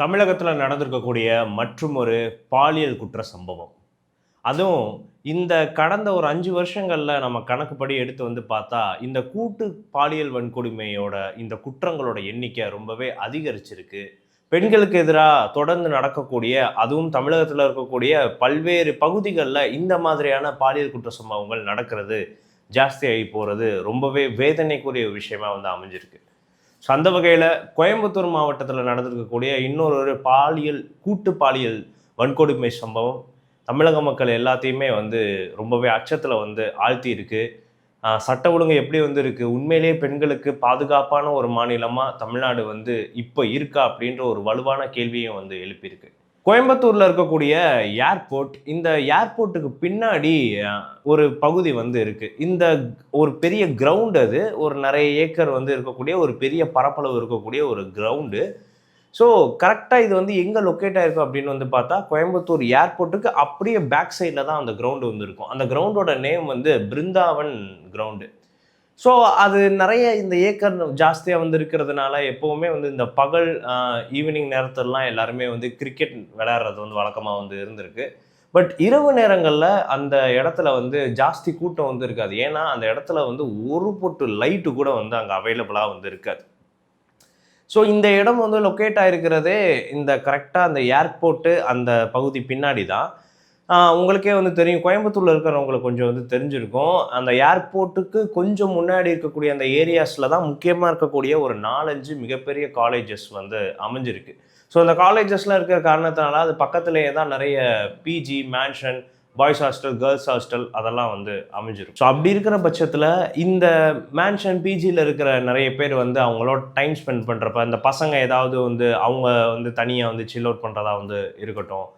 தமிழகத்தில் நடந்திருக்கக்கூடிய மற்றும் ஒரு பாலியல் குற்ற சம்பவம். அதுவும் இந்த கடந்த ஒரு அஞ்சு வருஷங்களில் நம்ம கணக்குப்படி எடுத்து வந்து பார்த்தா இந்த கூட்டு பாலியல் வன்கொடுமையோட இந்த குற்றங்களோட எண்ணிக்கை ரொம்பவே அதிகரிச்சிருக்கு. பெண்களுக்கு எதிராக தொடர்ந்து நடக்கக்கூடிய அதுவும் தமிழகத்தில் இருக்கக்கூடிய பல்வேறு பகுதிகளில் இந்த மாதிரியான பாலியல் குற்ற சம்பவங்கள் நடக்கிறது ஜாஸ்தியாகி போகிறது ரொம்பவே வேதனைக்குரிய விஷயமா வந்து அமைஞ்சிருக்கு. ஸோ அந்த வகையில் கோயம்புத்தூர் மாவட்டத்தில் நடந்திருக்கக்கூடிய இன்னொரு ஒரு பாலியல் கூட்டு பாலியல் வன்கொடுமை சம்பவம் தமிழக மக்கள் எல்லாத்தையுமே வந்து ரொம்பவே அச்சத்தில் வந்து ஆழ்த்தி இருக்குது சட்ட ஒழுங்கு எப்படி வந்து இருக்குது உண்மையிலேயே பெண்களுக்கு பாதுகாப்பான ஒரு மாநிலமாக தமிழ்நாடு வந்து இப்போ இருக்கா அப்படின்ற ஒரு வலுவான கேள்வியும் வந்து எழுப்பியிருக்கு. கோயம்புத்தூர்ல இருக்கக்கூடிய ஏர்போர்ட் இந்த ஏர்போர்ட்டுக்கு பின்னாடி ஒரு பகுதி வந்து இருக்கு. இந்த ஒரு பெரிய கிரவுண்ட் அது. ஒரு நிறைய ஏக்கர் வந்து இருக்கக்கூடிய ஒரு பெரிய பரப்பளவு இருக்கக்கூடிய ஒரு கிரவுண்டு. ஸோ கரெக்டாக இது வந்து எங்கே லொக்கேட் ஆயிருக்கும் அப்படின்னு வந்து பார்த்தா கோயம்புத்தூர் ஏர்போர்ட்டுக்கு அப்படியே பேக் சைடில் தான் அந்த கிரவுண்டு வந்து இருக்கும். அந்த கிரவுண்டோட நேம் வந்து பிருந்தாவன் கிரவுண்டு. ஸோ அது நிறைய இந்த ஏக்கர் ஜாஸ்தியாக வந்து இருக்கிறதுனால எப்போவுமே வந்து இந்த பகல் ஈவினிங் நேரத்திலலாம் எல்லாருமே வந்து கிரிக்கெட் விளையாடுறது வந்து வழக்கமாக வந்து இருந்திருக்கு. பட் இரவு நேரங்களில் அந்த இடத்துல வந்து ஜாஸ்தி கூட்டம் வந்து இருக்காது. ஏன்னா அந்த இடத்துல வந்து ஒரு பொட்டு லைட்டு கூட வந்து அங்கே அவைலபிளாக வந்து இருக்காது. ஸோ இந்த இடம் வந்து லொக்கேட் ஆகிருக்கிறதே இந்த கரெக்டாக அந்த ஏர்போர்ட்டு அந்த பகுதி பின்னாடி தான். உங்களுக்கே வந்து தெரியும். கோயம்புத்தூரில் இருக்கிறவங்களுக்கு கொஞ்சம் வந்து தெரிஞ்சிருக்கும். அந்த ஏர்போர்ட்டுக்கு கொஞ்சம் முன்னாடி இருக்கக்கூடிய அந்த ஏரியாஸில் தான் முக்கியமாக இருக்கக்கூடிய ஒரு நாலஞ்சு மிகப்பெரிய காலேஜஸ் வந்து அமைஞ்சிருக்கு. ஸோ அந்த காலேஜஸ்லாம் இருக்கிற காரணத்தினால அது பக்கத்துலேயே தான் நிறைய PG mansion boys hostel girls hostel அதெல்லாம் வந்து அமைஞ்சிரும் ஸோ அப்படி இருக்கிற பட்சத்தில் இந்த மேன்ஷன் பிஜியில் இருக்கிற நிறைய பேர் வந்து அவங்களோட டைம் ஸ்பெண்ட் பண்ணுறப்ப இந்த பசங்க ஏதாவது வந்து அவங்க வந்து தனியாக வந்து சில் அவுட் பண்ணுறதா வந்து இருக்கட்டும்.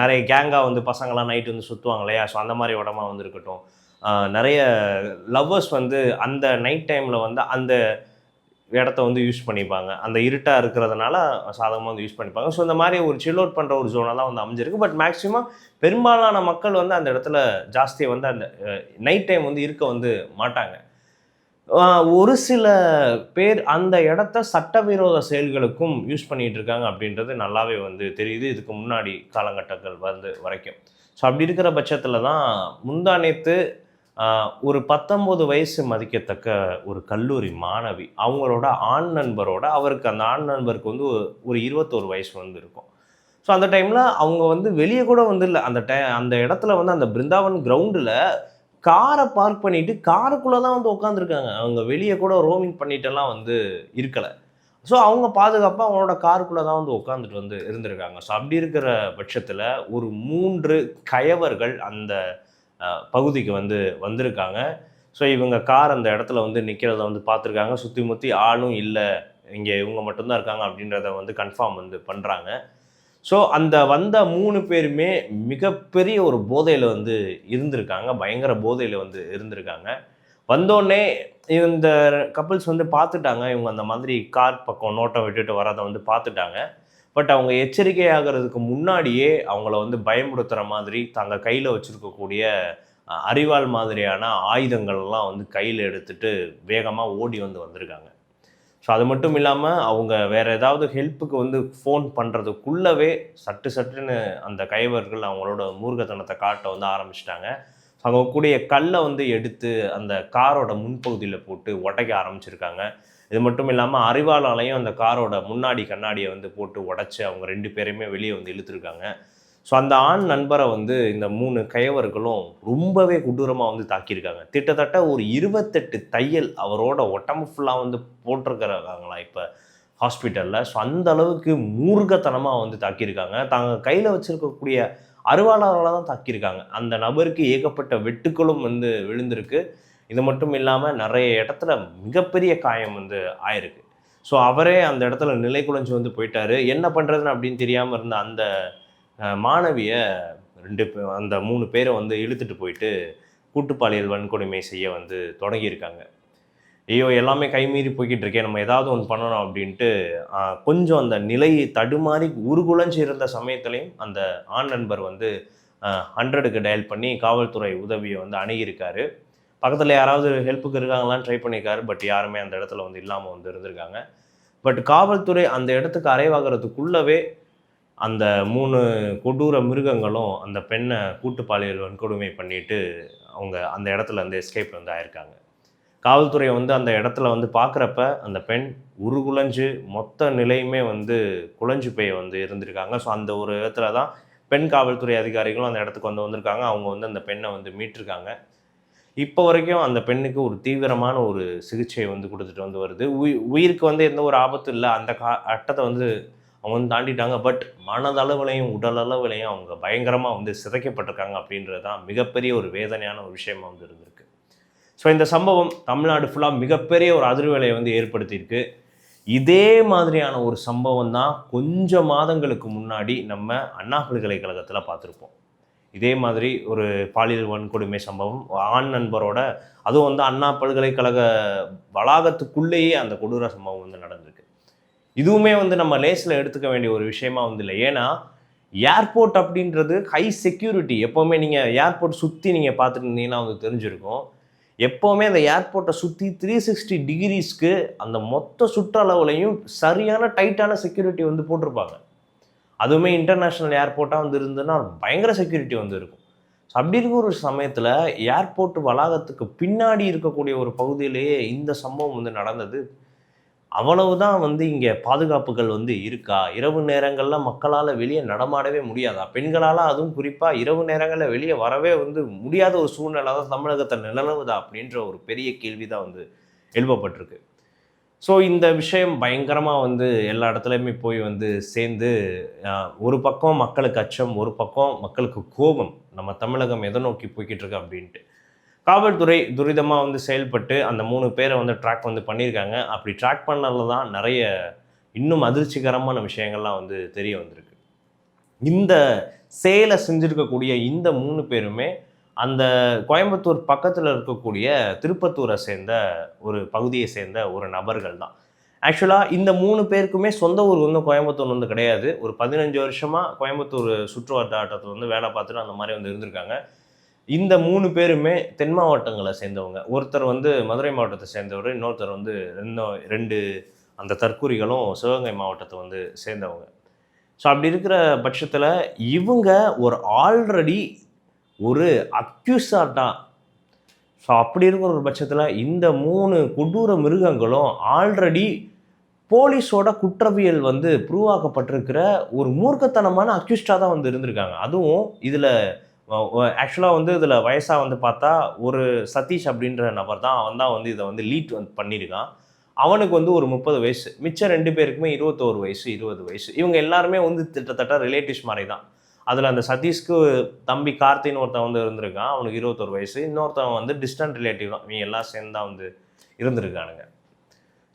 நிறைய கேங்காக வந்து பசங்களாம் நைட்டு வந்து சுற்றுவாங்க இல்லையா? ஸோ அந்த மாதிரி இடமா வந்து இருக்கட்டும் நிறைய லவ்வர்ஸ் வந்து அந்த நைட் டைமில் வந்து அந்த இடத்த வந்து யூஸ் பண்ணிப்பாங்க. அந்த இருட்டாக இருக்கிறதுனால சாதகமாக வந்து யூஸ் பண்ணிப்பாங்க. ஸோ இந்த மாதிரி ஒரு சில் அவுட் பண்ணுற ஒரு ஜோனாக தான் வந்து அமைஞ்சிருக்கு. பட் மேக்ஸிமம் பெரும்பாலான மக்கள் வந்து அந்த இடத்துல ஜாஸ்தியாக வந்து அந்த நைட் டைம் வந்து இருக்க வந்து மாட்டாங்க. ஒரு சில பேர் அந்த இடத்த சட்டவிரோத செயல்களுக்கும் யூஸ் பண்ணிகிட்டு இருக்காங்க அப்படின்றது நல்லாவே வந்து தெரியுது. இதுக்கு முன்னாடி காலகட்டங்கள் வந்து வரைக்கும். ஸோ அப்படி இருக்கிற பட்சத்தில் தான் முந்தா நேற்று ஒரு பத்தொம்போது வயசு மதிக்கத்தக்க ஒரு கல்லூரி மாணவி அவங்களோட ஆண் நண்பரோட அவருக்கு அந்த ஆண் நண்பருக்கு வந்து ஒரு- ஒரு இருபத்தோரு வயசு வந்து இருக்கும். ஸோ அந்த டைமில் அவங்க வந்து வெளியே கூட வந்து இல்லை. அந்த டை அந்த இடத்துல வந்து அந்த பிருந்தாவன் கிரவுண்டில் காரை பார்க் பண்ணிட்டு காருக்குள்ளே தான் வந்து உட்காந்துருக்காங்க அவங்க வெளியே கூட ரோமிங் பண்ணிட்டெல்லாம் வந்து இருக்கலை. ஸோ அவங்க பாதுகாப்பாக அவங்களோட காருக்குள்ளே தான் வந்து உட்காந்துட்டு வந்து இருந்திருக்காங்க. ஸோ அப்படி இருக்கிற பட்சத்தில் ஒரு மூன்று கயவர்கள் அந்த பகுதிக்கு வந்து வந்திருக்காங்க. ஸோ இவங்க கார் அந்த இடத்துல வந்து நிற்கிறத வந்து பார்த்துருக்காங்க. சுற்றி முற்றி ஆளும் இல்லை. இங்கே இவங்க மட்டும்தான் இருக்காங்க அப்படின்றத வந்து கன்ஃபார்ம் வந்து பண்ணுறாங்க ஸோ அந்த வந்த மூணு பேருமே மிகப்பெரிய ஒரு போதையில் வந்து இருந்திருக்காங்க. பயங்கர போதையில் வந்து இருந்திருக்காங்க. வந்தோடனே இந்த கப்புள்ஸ் வந்து பார்த்துட்டாங்க. இவங்க அந்த மாதிரி கார் பக்கம் நோட்டம் விட்டுட்டு வரதை வந்து பார்த்துட்டாங்க. பட் அவங்க எச்சரிக்கை ஆகிறதுக்கு முன்னாடியே அவங்கள வந்து பயமுறுத்துகிற மாதிரி தாங்க கையில் வச்சுருக்கக்கூடிய அறிவால் மாதிரியான ஆயுதங்கள்லாம் வந்து கையில் எடுத்துட்டு வேகமாக ஓடி வந்து வந்திருக்காங்க. ஸோ அது மட்டும் இல்லாமல் அவங்க வேறு ஏதாவது ஹெல்ப்புக்கு வந்து ஃபோன் பண்ணுறதுக்குள்ளவே சட்டு சட்டுன்னு அந்த கைவர்கள் அவங்களோட மூர்கத்தனத்தை காட்ட வந்து ஆரம்பிச்சிட்டாங்க. அவங்க கூடிய கல்லை வந்து எடுத்து அந்த காரோட முன்பகுதியில் போட்டு உடைக்க ஆரம்பிச்சிருக்காங்க. இது மட்டும் இல்லாமல் அறிவாளாலையும் அந்த காரோட முன்னாடி கண்ணாடியை வந்து போட்டு உடச்சி அவங்க ரெண்டு பேரையுமே வெளியே வந்து இழுத்துருக்காங்க. ஸோ அந்த ஆண் நண்பரை வந்து இந்த மூணு கயவர்களும் ரொம்பவே கொடூரமாக வந்து தாக்கியிருக்காங்க. கிட்டத்தட்ட ஒரு இருபத்தெட்டு தையல் அவரோட உடம்பு ஃபுல்லாக வந்து போட்டிருக்கிறாங்களா இப்போ ஹாஸ்பிட்டலில் ஸோ அந்த அளவுக்கு மூர்க்கத்தனமாக வந்து தாக்கியிருக்காங்க. தாங்க கையில் வச்சுருக்கக்கூடிய அருவாளால் தான் தாக்கியிருக்காங்க. அந்த நபருக்கு ஏகப்பட்ட வெட்டுக்களும் வந்து விழுந்திருக்கு. இது மட்டும் இல்லாமல் நிறைய இடத்துல மிகப்பெரிய காயம் வந்து ஆயிருக்கு. ஸோ அவரே அந்த இடத்துல நிலை குலைஞ்சு வந்து போயிட்டாரு. என்ன பண்ணுறதுன்னு அப்படின்னு தெரியாமல் இருந்த அந்த மாணவியை ரெண்டு அந்த மூணு பேரை வந்து இழுத்துட்டு போயிட்டு கூட்டுப்பாலியல் வன்கொடுமை செய்ய வந்து தொடங்கியிருக்காங்க. ஐயோ எல்லாமே கைமீறி போய்கிட்டு இருக்கே நம்ம ஏதாவது ஒன்று பண்ணணும் அப்படின்ட்டு கொஞ்சம் அந்த நிலையை தடுமாறி உருகுலைஞ்சு இருந்த சமயத்துலேயும் அந்த ஆண் நண்பர் வந்து ஹண்ட்ரடுக்கு டயல் பண்ணி காவல்துறை உதவியை வந்து அணுகியிருக்காரு. பக்கத்தில் யாராவது ஹெல்ப்புக்கு இருக்காங்களான்னு ட்ரை பண்ணியிருக்காரு பட் யாருமே அந்த இடத்துல வந்து இல்லாமல் வந்து இருந்திருக்காங்க. பட் காவல்துறை அந்த இடத்துக்கு அரைவாகிறதுக்குள்ளவே அந்த மூணு கொடூர மிருகங்களும் அந்த பெண்ணை கூட்டு பாலியல் வன்கொடுமை பண்ணிட்டு அவங்க அந்த இடத்துல வந்து எஸ்கேப் வந்து ஆயிருக்காங்க. காவல்துறை வந்து அந்த இடத்துல வந்து பார்க்குறப்ப அந்த பெண் உருகுலைஞ்சு மொத்த நிலையுமே வந்து குழஞ்சு போய் வந்து இருந்திருக்காங்க. ஸோ அந்த ஒரு இடத்துல தான் பெண் காவல்துறை அதிகாரிகளும் அந்த இடத்துக்கு வந்து வந்திருக்காங்க. அவங்க வந்து அந்த பெண்ணை வந்து மீட்டிருக்காங்க. இப்போ வரைக்கும் அந்த பெண்ணுக்கு ஒரு தீவிரமான ஒரு சிகிச்சை வந்து கொடுத்துட்டு வந்து வருது. உயிர் உயிருக்கு வந்து எந்த ஒரு ஆபத்தும் இல்லை. அந்த கா அட்டத்தை வந்து அவங்க வந்து தாண்டிட்டாங்க. பட் மனதளவுலையும் உடலளவுலையும் அவங்க பயங்கரமாக வந்து சிதைக்கப்பட்டிருக்காங்க அப்படின்றது தான் மிகப்பெரிய ஒரு வேதனையான ஒரு விஷயமாக வந்து இருந்திருக்கு. ஸோ இந்த சம்பவம் தமிழ்நாடு ஃபுல்லாக மிகப்பெரிய ஒரு அதிர்வேலையை வந்து ஏற்படுத்தியிருக்கு. இதே மாதிரியான ஒரு சம்பவம் தான் கொஞ்சம் மாதங்களுக்கு முன்னாடி நம்ம அண்ணா பல்கலைக்கழகத்தில் பார்த்துருப்போம். இதே மாதிரி ஒரு பாலியல் வன்கொடுமை சம்பவம் ஆண் நண்பரோட அதுவும் வந்து அண்ணா பல்கலைக்கழக வளாகத்துக்குள்ளேயே அந்த கொடூர சம்பவம் வந்து நடந்திருக்கு. இதுவுமே வந்து நம்ம லேஸில் எடுத்துக்க வேண்டிய ஒரு விஷயமா வந்து இல்லை. ஏன்னா ஏர்போர்ட் அப்படின்றது ஹை செக்யூரிட்டி எப்போவுமே நீங்கள் ஏர்போர்ட் சுற்றி நீங்கள் பார்த்துட்டு இருந்தீங்கன்னா வந்து தெரிஞ்சிருக்கும். எப்போவுமே அந்த ஏர்போர்ட்டை சுற்றி த்ரீ சிக்ஸ்டி டிகிரிஸ்க்கு அந்த மொத்த சுற்றளவுலையும் சரியான டைட்டான செக்யூரிட்டி வந்து போட்டிருப்பாங்க. அதுவுமே இன்டர்நேஷ்னல் ஏர்போர்ட்டாக வந்து இருந்ததுன்னா பயங்கர செக்யூரிட்டி வந்து இருக்கும். ஸோ அப்படி இருக்கிற ஒரு சமயத்தில் ஏர்போர்ட் வளாகத்துக்கு பின்னாடி இருக்கக்கூடிய ஒரு பகுதியிலேயே இந்த சம்பவம் வந்து நடந்தது. அவ்வளவுதான் வந்து இங்கே பாதுகாப்புகள் வந்து இருக்கா? இரவு நேரங்களில் மக்களால் வெளியே நடமாடவே முடியாதா? பெண்களால் அதுவும் குறிப்பாக இரவு நேரங்களில் வெளியே வரவே வந்து முடியாத ஒரு சூழ்நிலை தான் தமிழகத்தை நிலவுதா அப்படின்ற ஒரு பெரிய கேள்வி தான் வந்து எழுப்பப்பட்டிருக்கு. ஸோ இந்த விஷயம் பயங்கரமாக வந்து எல்லா இடத்துலையுமே போய் வந்து சேர்ந்து ஒரு பக்கம் மக்களுக்கு அச்சம் ஒரு பக்கம் மக்களுக்கு கோபம் நம்ம தமிழகம் எதை நோக்கி போய்கிட்டு இருக்கு அப்படின்ட்டு. காவல்துறை துரிதமாக வந்து செயல்பட்டு அந்த மூணு பேரை வந்து ட்ராக் வந்து பண்ணியிருக்காங்க. அப்படி ட்ராக் பண்ணதில் தான் நிறைய இன்னும் அதிர்ச்சிகரமான விஷயங்கள்லாம் வந்து தெரிய வந்திருக்கு. இந்த செயலை செஞ்சுருக்கக்கூடிய இந்த மூணு பேருமே அந்த கோயம்புத்தூர் பக்கத்தில் இருக்கக்கூடிய திருப்பத்தூரை சேர்ந்த ஒரு பகுதியை சேர்ந்த ஒரு நபர்கள் தான். ஆக்சுவலாக இந்த மூணு பேருக்குமே சொந்த ஊர் வந்து கோயம்புத்தூர் வந்து கிடையாது. ஒரு பதினஞ்சு வருஷமாக கோயம்புத்தூர் சுற்று வட்டாரத்தில் வந்து வேலை பார்த்துட்டு அந்த மாதிரி வந்து இருந்திருக்காங்க. இந்த மூணு பேருமே தென் மாவட்டங்களை சேர்ந்தவங்க. ஒருத்தர் வந்து மதுரை மாவட்டத்தை சேர்ந்தவர் இன்னொருத்தர் வந்து இன்னும் ரெண்டு அந்த தற்கூரிகளும் சிவகங்கை மாவட்டத்தை வந்து சேர்ந்தவங்க. ஸோ அப்படி இருக்கிற பட்சத்தில் இவங்க ஒரு ஆல்ரெடி ஒரு அக்யூசாட்டா ஸோ அப்படி இருக்கிற ஒரு பட்சத்தில் இந்த மூணு கொடூர மிருகங்களும் ஆல்ரெடி போலீஸோட குற்றவியல் வந்து ப்ரூவ் ஆக்கப்பட்டிருக்கிற ஒரு மூர்க்கத்தனமான அக்யூஸ்டாக தான் வந்து இருந்திருக்காங்க. அதுவும் இதில் ஆக்சுவலாக வந்து இதில் வயசாக வந்து பார்த்தா ஒரு சதீஷ் அப்படின்ற நபர் தான் அவன் தான் வந்து இதை வந்து லீட் வந்து பண்ணியிருக்கான் அவனுக்கு வந்து ஒரு முப்பது வயசு. மிச்சம் ரெண்டு பேருக்குமே இருபத்தோரு வயசு இருபது வயசு. இவங்க எல்லாருமே வந்து கிட்டத்தட்ட ரிலேட்டிவ்ஸ் மாதிரி தான். அதில் அந்த சதீஷ்க்கு தம்பி கார்த்தின்னு ஒருத்தன் வந்து இருந்திருக்கான். அவனுக்கு இருபத்தொரு வயசு. இன்னொருத்தவன் வந்து டிஸ்டன்ட் ரிலேட்டிவ் தான். இவங்க எல்லாம் சேர்ந்து தான் வந்து இருந்திருக்கானுங்க.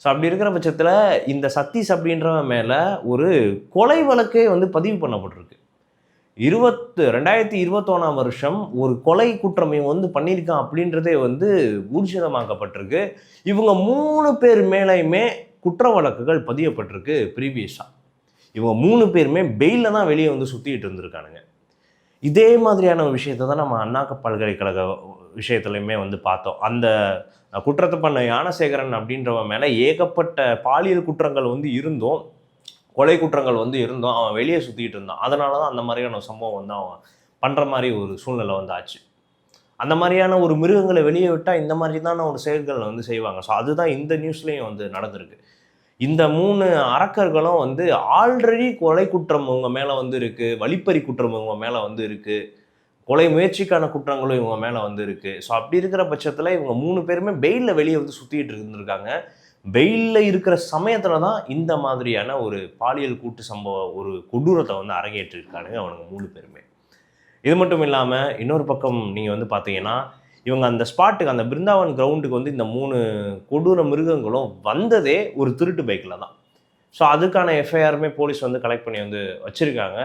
ஸோ அப்படி இருக்கிற பட்சத்தில் இந்த சதீஷ் அப்படின்றவன் மேலே ஒரு கொலை வழக்கே வந்து பதிவு பண்ணப்பட்டிருக்கு. இருபத்து ரெண்டாயிரத்தி இருபத்தொன்னாம் வருஷம் ஒரு கொலை குற்றம் இவன் வந்து பண்ணியிருக்கான் அப்படின்றதே வந்து ஊர்ஜிதமாக்கப்பட்டிருக்கு. இவங்க மூணு பேர் மேலேயுமே குற்ற வழக்குகள் பதியப்பட்டிருக்கு ப்ரீவியஸாக இவங்க மூணு பேருமே பெயிலில் தான் வெளியே வந்து சுற்றிட்டு இருந்திருக்கானுங்க. இதே மாதிரியான ஒரு விஷயத்தை தான் நம்ம அண்ணாக்க பல்கலைக்கழக விஷயத்துலையுமே வந்து பார்த்தோம். அந்த குற்றத்தை பண்ண யானசேகரன் அப்படின்றவன் மேலே ஏகப்பட்ட பாலியல் குற்றங்கள் வந்து இருந்தோம் கொலை குற்றங்கள் வந்து இருந்தோம் அவன் வெளியே சுற்றிட்டு இருந்தான். அதனால தான் அந்த மாதிரியான சம்பவம் வந்து அவன் பண்ணுற மாதிரி ஒரு சூழ்நிலை வந்து ஆச்சு. அந்த மாதிரியான ஒரு மிருகங்களை வெளியே விட்டால் இந்த மாதிரி தான் ஒரு செயல்கள் வந்து செய்வாங்க. ஸோ அதுதான் இந்த நியூஸ்லேயும் வந்து நடந்திருக்கு. இந்த மூணு அரக்கர்களும் வந்து ஆல்ரெடி கொலை குற்றம் இவங்க மேலே வந்து இருக்குது வழிப்பறி குற்றம் இவங்க மேலே வந்து இருக்குது கொலை முயற்சிக்கான குற்றங்களும் இவங்க மேலே வந்து இருக்குது ஸோ அப்படி இருக்கிற பட்சத்தில் இவங்க மூணு பேருமே பெயிலில் வெளியே வந்து சுற்றிட்டு இருந்திருக்காங்க. வெயிலில் இருக்கிற சமயத்தில் தான் இந்த மாதிரியான ஒரு பாலியல் கூட்டு சம்பவ ஒரு கொடூரத்தை வந்து அரங்கேற்றிருக்கானுங்க அவனுங்க மூணு பேருமே. இது மட்டும் இல்லாமல் இன்னொரு பக்கம் நீங்கள் வந்து பார்த்தீங்கன்னா இவங்க அந்த ஸ்பாட்டுக்கு அந்த பிருந்தாவன் கிரவுண்டுக்கு வந்து இந்த மூணு கொடூர மிருகங்களும் வந்ததே ஒரு திருட்டு பைக்கில் தான். ஸோ அதுக்கான எஃப்ஐஆருமே போலீஸ் வந்து கலெக்ட் பண்ணி வந்து வச்சுருக்காங்க.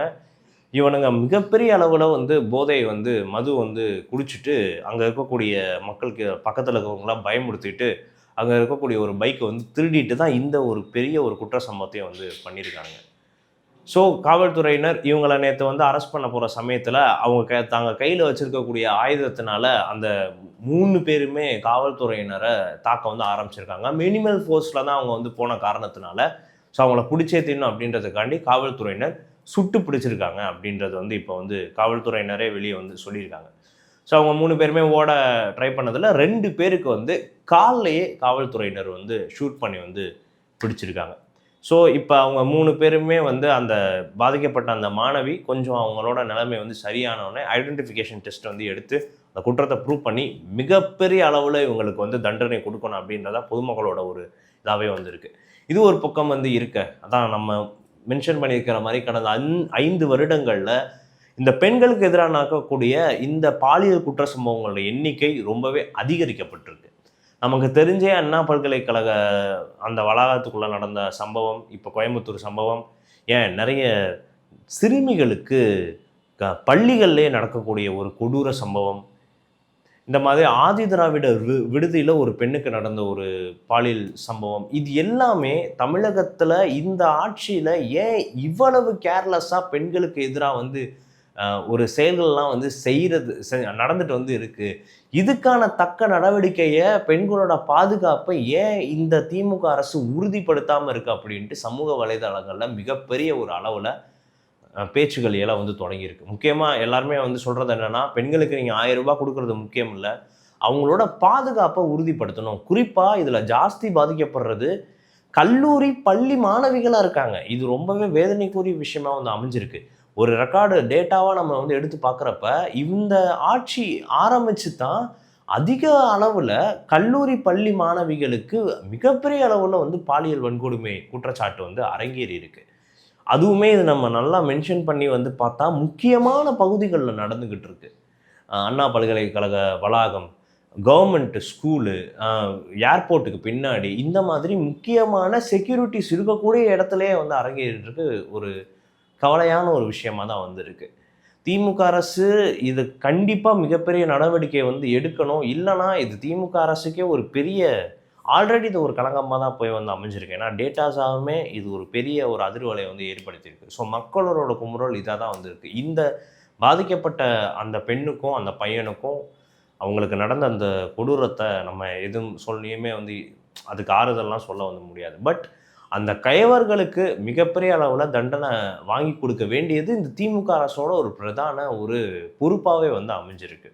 இவனுங்க மிகப்பெரிய அளவில் வந்து போதை வந்து மது வந்து குடிச்சிட்டு அங்கே இருக்கக்கூடிய மக்களுக்கு பக்கத்தில் இருக்கிறவங்களாம் பயமுறுத்திட்டு அங்கே இருக்கக்கூடிய ஒரு பைக்கை வந்து திருடிட்டு தான் இந்த ஒரு பெரிய ஒரு குற்ற சம்பவத்தையும் வந்து பண்ணியிருக்காங்க. ஸோ காவல்துறையினர் இவங்களை நேற்று வந்து அரெஸ்ட் பண்ண போகிற சமயத்தில் அவங்க க தாங்க கையில் வச்சுருக்கக்கூடிய ஆயுதத்தினால அந்த மூணு பேருமே காவல்துறையினரை தாக்க வந்து ஆரம்பிச்சிருக்காங்க. மினிமல் ஃபோர்ஸில் தான் அவங்க வந்து போன காரணத்தினால ஸோ அவங்கள பிடிச்சே தின்னும் அப்படின்றதுக்காண்டி காவல்துறையினர் சுட்டு பிடிச்சிருக்காங்க அப்படின்றது வந்து இப்போ வந்து காவல்துறையினரே வெளியே வந்து சொல்லியிருக்காங்க. ஸோ அவங்க மூணு பேருமே ஓட ட்ரை பண்ணதில் ரெண்டு பேருக்கு வந்து கால்லையே காவல்துறையினர் வந்து ஷூட் பண்ணி வந்து பிடிச்சிருக்காங்க. ஸோ இப்போ அவங்க மூணு பேருமே வந்து அந்த பாதிக்கப்பட்ட அந்த மாணவி கொஞ்சம் அவங்களோட நிலைமை வந்து சரியானவுடனே ஐடென்டிஃபிகேஷன் டெஸ்ட் வந்து எடுத்து அந்த குற்றத்தை ப்ரூவ் பண்ணி மிகப்பெரிய அளவில் இவங்களுக்கு வந்து தண்டனை கொடுக்கணும் அப்படின்றதா பொதுமக்களோட ஒரு இதாகவே வந்துருக்கு. இது ஒரு பக்கம் வந்து இருக்க. அதான் நம்ம மென்ஷன் பண்ணியிருக்கிற மாதிரி கடந்த அந் ஐந்து வருடங்களில் இந்த பெண்களுக்கு எதிராக நடக்கக்கூடிய இந்த பாலியல் குற்ற சம்பவங்களோட எண்ணிக்கை ரொம்பவே அதிகரிக்கப்பட்டிருக்கு. நமக்கு தெரிஞ்சே அண்ணா பல்கலைக்கழக அந்த வளாகத்துக்குள்ளே நடந்த சம்பவம் இப்போ கோயம்புத்தூர் சம்பவம் ஏன் நிறைய சிறுமிகளுக்கு க பள்ளிகள்லேயே நடக்கக்கூடிய ஒரு கொடூர சம்பவம். இந்த மாதிரி ஆதி திராவிட வி விடுதியில் ஒரு பெண்ணுக்கு நடந்த ஒரு பாலியல் சம்பவம். இது எல்லாமே தமிழகத்தில் இந்த ஆட்சியில் ஏன் இவ்வளவு கேர்லெஸ்ஸாக பெண்களுக்கு எதிராக வந்து ஒரு செயல்கள்லாம் வந்து செய்கிறது நடந்துட்டு வந்து இருக்குது இதுக்கான தக்க நடவடிக்கையை பெண்களோட பாதுகாப்பை ஏன் இந்த திமுக அரசு உறுதிப்படுத்தாமல் இருக்குது அப்படின்ட்டு சமூக வலைதளங்களில் மிகப்பெரிய ஒரு அளவில் பேச்சுகள் எல்லாம் வந்து தொடங்கியிருக்கு. முக்கியமாக எல்லாருமே வந்து சொல்கிறது என்னென்னா பெண்களுக்கு நீங்கள் ஆயிரம் ரூபாய் கொடுக்கறது முக்கியம் இல்லை. அவங்களோட பாதுகாப்பை உறுதிப்படுத்தணும். குறிப்பாக இதில் ஜாஸ்தி பாதிக்கப்படுறது கல்லூரி பள்ளி மாணவிகளாக இருக்காங்க. இது ரொம்பவே வேதனைக்குரிய விஷயமா வந்து அமைஞ்சிருக்கு. ஒரு ரெக்கார்டு டேட்டாவாக நம்ம வந்து எடுத்து பார்க்குறப்ப இந்த ஆட்சி ஆரம்பிச்சு தான் அதிக அளவில் கல்லூரி பள்ளி மாணவிகளுக்கு மிகப்பெரிய அளவில் வந்து பாலியல் வன்கொடுமை குற்றச்சாட்டு வந்து அரங்கேறி இருக்கு அதுவுமே இது நம்ம நல்லா மென்ஷன் பண்ணி வந்து பார்த்தா முக்கியமான பகுதிகளில் நடந்துக்கிட்டு இருக்கு அண்ணா பல்கலைக்கழக வளாகம் கவர்மெண்ட் ஸ்கூலு ஏர்போர்ட்டுக்கு பின்னாடி இந்த மாதிரி முக்கியமான செக்யூரிட்டிஸ் இருக்கக்கூடிய இடத்துலையே வந்து அரங்கேறிட்டுருக்கு ஒரு கவலையான ஒரு விஷயமா தான் வந்திருக்கு. திமுக அரசு இது கண்டிப்பாக மிகப்பெரிய நடவடிக்கை வந்து எடுக்கணும். இல்லைனா இது திமுக அரசுக்கே ஒரு பெரிய ஆல்ரெடி இது ஒரு கலங்கமாக தான் போய் வந்து அமைஞ்சிருக்கு. ஏன்னா டேட்டாஸாகவுமே இது ஒரு பெரிய ஒரு அதிர்வலையை வந்து ஏற்படுத்தியிருக்கு. ஸோ மக்களோட குமுறல் இதாக தான் வந்திருக்கு. இந்த பாதிக்கப்பட்ட அந்த பெண்ணுக்கும் அந்த பையனுக்கும் அவங்களுக்கு நடந்த அந்த கொடூரத்தை நம்ம எதுவும் சொல்லியுமே வந்து அதுக்கு ஆறுதல்லாம் சொல்ல வந்து முடியாது. பட் அந்த கயவர்களுக்கு மிகப்பெரிய அளவில் தண்டனை வாங்கி கொடுக்க வேண்டியது இந்த திமுக அரசோட ஒரு பிரதான ஒரு பொறுப்பாகவே வந்து அமைஞ்சிருக்கு.